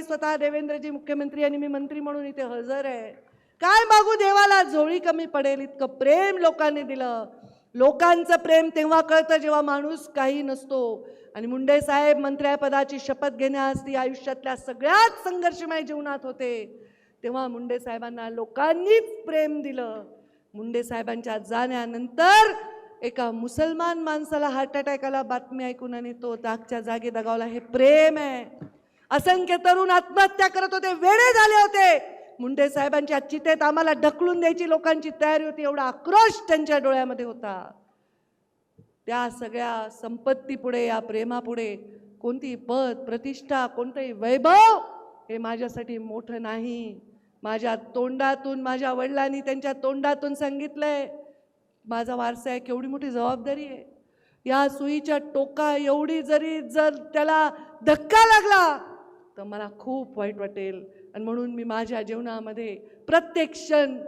मी स्वतः देवेंद्रजी मुख्यमंत्री आणि मी मंत्री म्हणून इथे हजर आहे. काय मागू देवाला? झोळी कमी पडेल इतकं प्रेम लोकांनी दिलं. लोकांचं प्रेम तेव्हा कळतं जेव्हा माणूस काही नसतो. आणि मुंडे साहेब मंत्र्यापदाची शपथ घेण्यास ती आयुष्यातल्या सगळ्यात संघर्षमय जीवनात होते. तेव्हा मुंडे साहेबांना लोकांनीच प्रेम दिलं. मुंडे साहेबांच्या जाण्यानंतर एका मुसलमान माणसाला हार्ट अटॅक आला बातमी ऐकून आणि तो दागच्या जागी दगावला हे प्रेम आहे. असंख्य तरुण आत्महत्या करत होते वेडे झाले होते. मुंडे साहेबांच्या चितेत आम्हाला ढकलून द्यायची लोकांची तयारी होती एवढा आक्रोश त्यांच्या डोळ्यामध्ये होता. त्या सगळ्या संपत्तीपुढे या प्रेमापुढे कोणती पद प्रतिष्ठा कोणतंही वैभव हे माझ्यासाठी मोठं नाही. माझ्या तोंडातून माझ्या वडिलांनी त्यांच्या तोंडातून सांगितलंय माझा वारसा आहे केवढी मोठी जबाबदारी आहे. या सुईच्या टोका एवढी जरी जर त्याला धक्का लागला तर मला खूप वाईट वाटेल. आणि म्हणून मी माझ्या जीवनामध्ये प्रत्येक क्षण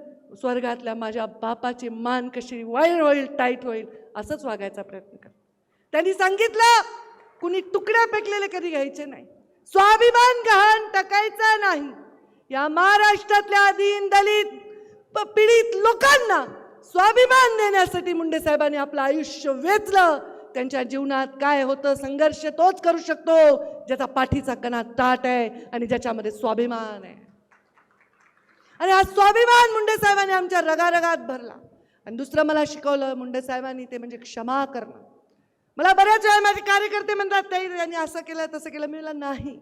स्वर्गातल्या माझ्या बापाची मान कशी वळण होईल टाईट होईल असंच वागायचा प्रयत्न कर त्यांनी सांगितलं कुणी तुकड्या पेकलेले कधी घ्यायचे नाही. स्वाभिमान गहाण टाकायचा नाही. या महाराष्ट्रातल्या दीन दलित प- पीडित लोकांना स्वाभिमान देण्यासाठी मुंडे साहेबांनी आपलं आयुष्य वेचलं. त्यांच्या जीवनात काय होतं संघर्ष तोच करू शकतो ज्याचा पाठीचा कणा ताट आहे आणि ज्याच्यामध्ये स्वाभिमान आहे. आणि हा स्वाभिमान मुंडे साहेबांनी आमच्या रगारगात भरला. आणि दुसरं मला शिकवलं मुंडे साहेबांनी ते म्हणजे क्षमा करणं. मला बऱ्याच वेळा माझे कार्यकर्ते म्हणतात ताई त्यांनी असं केलं तसं केलं. मी म्हणलं नाही.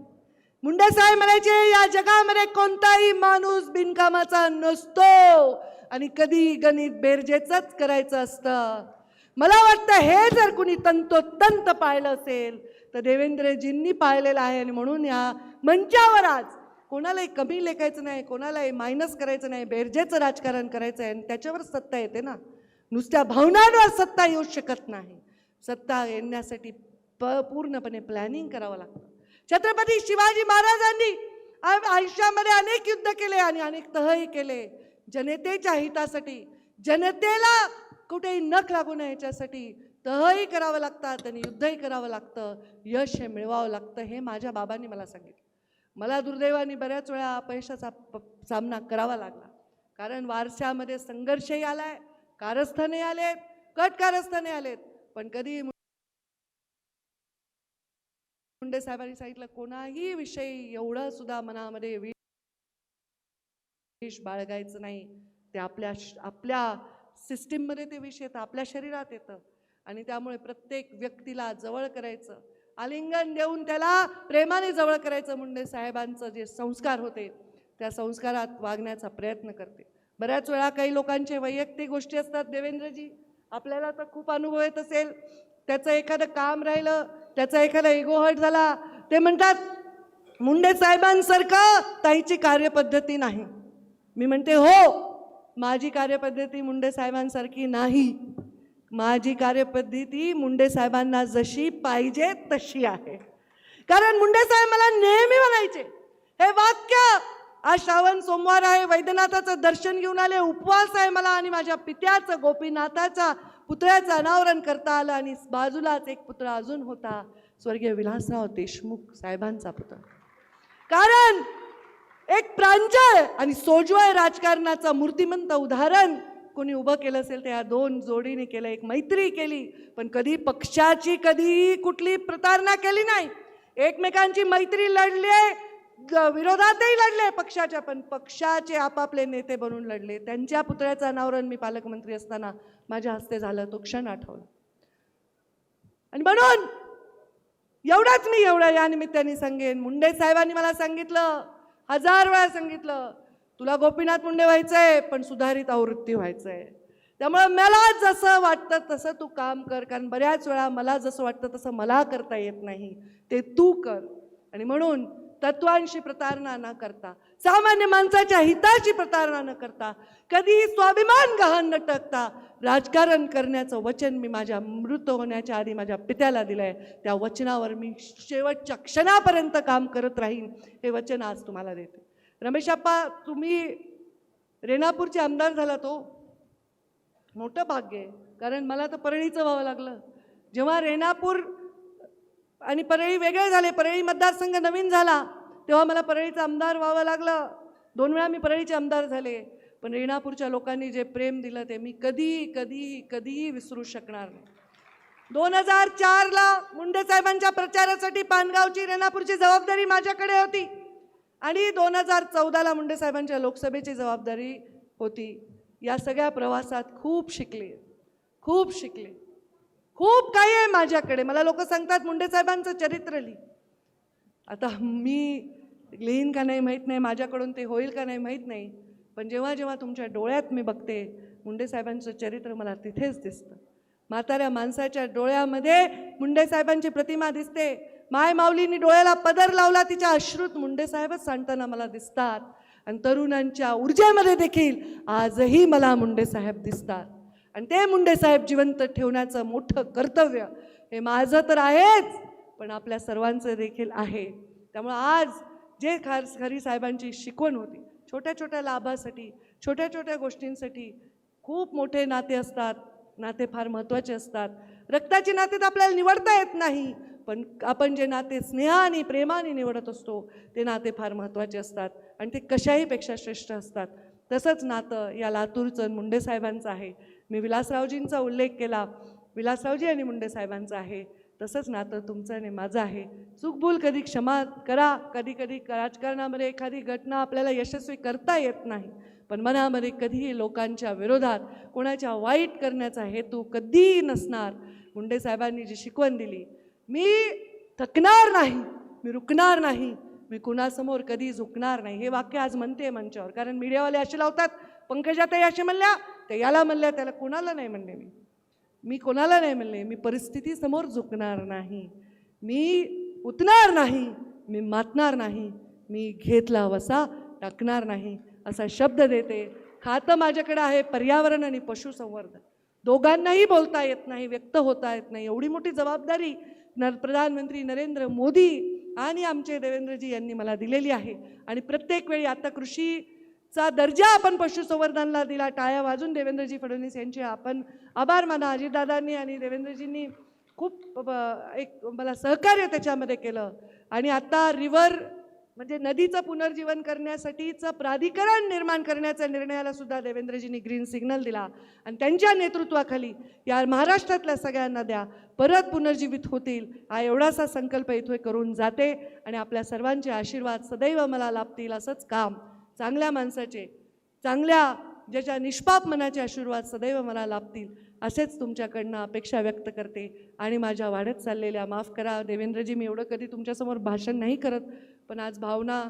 मुंडे साहेब म्हणायचे या जगामध्ये कोणताही माणूस बिनकामाचा नसतो. आणि कधी गणित बेरजेचंच करायचं असतं. मला वाटतं हे जर कुणी तंतोतंत पाळलं असेल तर देवेंद्रजींनी पाळलेलं आहे आणि म्हणून या मंचावर आज कोणालाही कमी लेखायचं नाही कोणालाही मायनस करायचं नाही बेरजेचं राजकारण करायचं आहे आणि त्याच्यावर सत्ता येते ना. नुसत्या भावनांवर सत्ता येऊ शकत नाही. सत्ता येण्यासाठी प पूर्णपणे प्लॅनिंग करावं लागतं. छत्रपती शिवाजी महाराजांनी आयुष्यामध्ये अनेक युद्ध केले आणि अनेक तहही केले. जनतेच्या हितासाठी जनतेला कुठेही नख लागू नये याच्यासाठी तहही करावं लागतात आणि युद्धही करावं लागतं. यश हे मिळवावं लागतं हे माझ्या बाबांनी मला सांगितलं. मला दुर्दैवाने बऱ्याच वेळा अपयशाचा सामना करावा लागला. कारण वारशामध्ये संघर्षही आलाय कारस्थाने आलेत कट कारस्थाने आलेत. पण कधी मुंडे साहेबांनी सांगितलं कोणाही विषयी एवढं सुद्धा मनामध्ये विष बाळगायचं नाही. ते आपल्या आपल्या सिस्टीममध्ये ते विष येतं आपल्या शरीरात येतं. आणि त्यामुळे प्रत्येक व्यक्तीला जवळ करायचं आलिंगन देऊन त्याला प्रेमाने जवळ करायचं मुंडे साहेबांचं जे संस्कार होते त्या संस्कारात वागण्याचा प्रयत्न करते. बऱ्याच वेळा काही लोकांचे वैयक्तिक गोष्टी असतात देवेंद्रजी आपल्याला तर खूप अनुभव येत असेल. त्याचं एखादं काम राहिलं त्याचा एखादा इगोहट झाला ते म्हणतात मुंडे साहेबांसारखं ताईची कार्यपद्धती नाही. मी म्हणते हो माझी कार्यपद्धती मुंडे साहेबांसारखी नाही. माझी कार्यपद्धती मुंडे साहेबांना जशी पाहिजे तशी आहे. कारण मुंडे साहेब मला नेहमी म्हणायचे हे वाक्य आज श्रावण सोमवार आहे वैद्यनाथाचं दर्शन घेऊन आले उपवास आहे मला आणि माझ्या पित्याचं गोपीनाथाचा पुतळ्याचं अनावरण करता आलं आणि बाजूलाच एक पुत्र अजून होता स्वर्गीय विलासराव देशमुख साहेबांचा पुतळा. कारण एक प्रांजळ आणि सोज्वळ राजकारणाचं मूर्तिमंत उदाहरण. कोणी उभं केलं असेल तर या दोन जोडीने केलं एक मैत्री केली. पण कधी पक्षाची कधी कुठली प्रतारणा केली नाही. एकमेकांची मैत्री लढली विरोधातही लढले पक्षाच्या. पण पक्षाचे आपापले नेते बनून लढले. त्यांच्या पुतळ्याचं अनावरण मी पालकमंत्री असताना माझ्या हस्ते झालं तो क्षण आठवला. आणि म्हणून एवढाच मी एवढा या निमित्ताने सांगेन. मुंडे साहेबांनी मला सांगितलं हजार वेळा सांगितलं तुला गोपीनाथ मुंडे व्हायचंय पण सुधारित आवृत्ती व्हायचं आहे त्यामुळे मला जसं वाटतं तसं तू काम कर कारण बऱ्याच वेळा मला जसं वाटतं तसं मला करता येत नाही. ते तू कर. आणि म्हणून तत्वांशी प्रतारणा न करता सामान्य माणसाच्या हिताची प्रतारणा न करता कधीही स्वाभिमान गहाण न टाकता राजकारण करण्याचं वचन मी माझ्या मृत होण्याच्या आधी माझ्या पित्याला दिलं आहे त्या वचनावर मी शेवटच्या क्षणापर्यंत काम करत राहीन हे वचन आज तुम्हाला देते. रमेशाप्पा तुम्ही रेणापूरचे आमदार झाला तो हो. मोठं भाग्य आहे. कारण मला तर परळीचं व्हावं लागलं. जेव्हा रेणापूर आणि परळी वेगळे झाले. परळी मतदारसंघ नवीन झाला. तेव्हा मला परळीचा आमदार व्हावं लागलं. दोन वेळा मी परळीचे आमदार झाले. पण रेणापूरच्या लोकांनी जे प्रेम दिलं ते मी कधी कधी कधीही विसरू शकणार नाही. दोन हजार चारला मुंडे साहेबांच्या प्रचारासाठी पानगावची रेणापूरची जबाबदारी माझ्याकडे होती. आणि दोन हजार चौदाला मुंडे साहेबांच्या लोकसभेची जबाबदारी होती. या सगळ्या प्रवासात खूप शिकले. खूप शिकले. खूप काही आहे माझ्याकडे. मला लोक सांगतात मुंडे साहेबांचं चरित्र लिही. आता मी लिहीन का नाही माहीत नाही माझ्याकडून ते होईल का नाही माहीत नाही. पण जेव्हा जेव्हा तुमच्या डोळ्यात मी बघते मुंडे साहेबांचं चरित्र मला तिथेच दिसतं. म्हाताऱ्या माणसाच्या डोळ्यामध्ये मुंडे साहेबांची प्रतिमा दिसते. माय माऊलीनी डोळ्याला पदर लावला तिच्या अश्रुत मुंडे साहेबच सांगताना मला दिसतात. आणि तरुणांच्या ऊर्जेमध्ये देखील आजही मला मुंडे साहेब दिसतात. आणि ते मुंडे साहेब जिवंत ठेवण्याचं मोठं कर्तव्य हे माझं तर आहेच पण आपल्या सर्वांचं देखील आहे. त्यामुळं आज जे खास खरी साहेबांची शिकवण होती छोट्या छोट्या लाभासाठी छोट्या छोट्या गोष्टींसाठी खूप मोठे नाते असतात नाते फार महत्त्वाचे असतात. रक्ताची नाते तर आपल्याला निवडता येत नाही पण आपण जे नाते स्नेहाने प्रेमाने निवडत असतो ते नाते फार महत्त्वाचे असतात आणि ते कशाहीपेक्षा श्रेष्ठ असतात. तसंच नातं या लातूरचं मुंडे साहेबांचं आहे. मी विलासरावजींचा उल्लेख केला. विलासरावजी आणि मुंडे साहेबांचं आहे. तसंच नातं तुमचं आणि माझं आहे. चूकभूल कधी क्षमा करा कधी कधी राजकारणामध्ये एखादी घटना आपल्याला यशस्वी करता येत नाही. पण मनामध्ये कधीही लोकांच्या विरोधात कोणाच्या वाईट करण्याचा हेतू कधीही नसणार मुंडे साहेबांनी जी शिकवण दिली. मी थकणार नाही मी रुकणार नाही मी कुणासमोर कधी झुकणार नाही. हे वाक्य आज म्हणते मंचावर. कारण मीडियावाले असे लावतात पंकजाताई असे म्हणल्या ते याला म्हणल्या त्याला कोणाला नाही म्हणले मी. मी कोणाला नाही म्हणले? मी परिस्थितीसमोर झुकणार नाही. मी उतणार नाही. मी मातणार नाही. मी घेतला वसा टाकणार नाही. असा शब्द देते. खातं माझ्याकडे आहे पर्यावरण आणि पशुसंवर्धन. दोघांनाही बोलता येत नाही व्यक्त होता येत नाही. एवढी मोठी जबाबदारी न प्रधानमंत्री नरेंद्र मोदी आणि आमचे देवेंद्रजी यांनी मला दिलेली आहे. आणि प्रत्येक वेळी आता कृषी चा दर्जा आपण पशुसंवर्धनला दिला. टाळ्या वाजून देवेंद्रजी फडणवीस यांचे आपण आभार माना अजितदादांनी आणि देवेंद्रजींनी खूप एक मला सहकार्य त्याच्यामध्ये केलं. आणि आता रिव्हर म्हणजे नदीचं पुनर्जीवन करण्यासाठीचं प्राधिकरण निर्माण करण्याच्या निर्णयाला सुद्धा देवेंद्रजींनी ग्रीन सिग्नल दिला. आणि त्यांच्या नेतृत्वाखाली या महाराष्ट्रातल्या सगळ्या नद्या परत पुनर्जीवित होतील. हा एवढासा संकल्प इथे करून जाते. आणि आपल्या सर्वांचे आशीर्वाद सदैव मला लाभतील असंच काम चांगल्या माणसाचे चांगल्या ज्याच्या निष्पाप मनाचे आशीर्वाद सदैव मला लाभतील असेच तुमच्याकडनं अपेक्षा व्यक्त करते. आणि माझ्या वाढत चाललेल्या माफ करा देवेंद्रजी मी एवढं कधी तुमच्यासमोर भाषण नाही करत पण आज भावना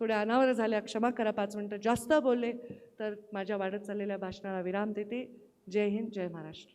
थोड्या अनावर झाल्या. क्षमा करा पाच मिनटं जास्त बोलले तर माझ्या वाढत चाललेल्या भाषणाला विराम देते. जय हिंद जय महाराष्ट्र.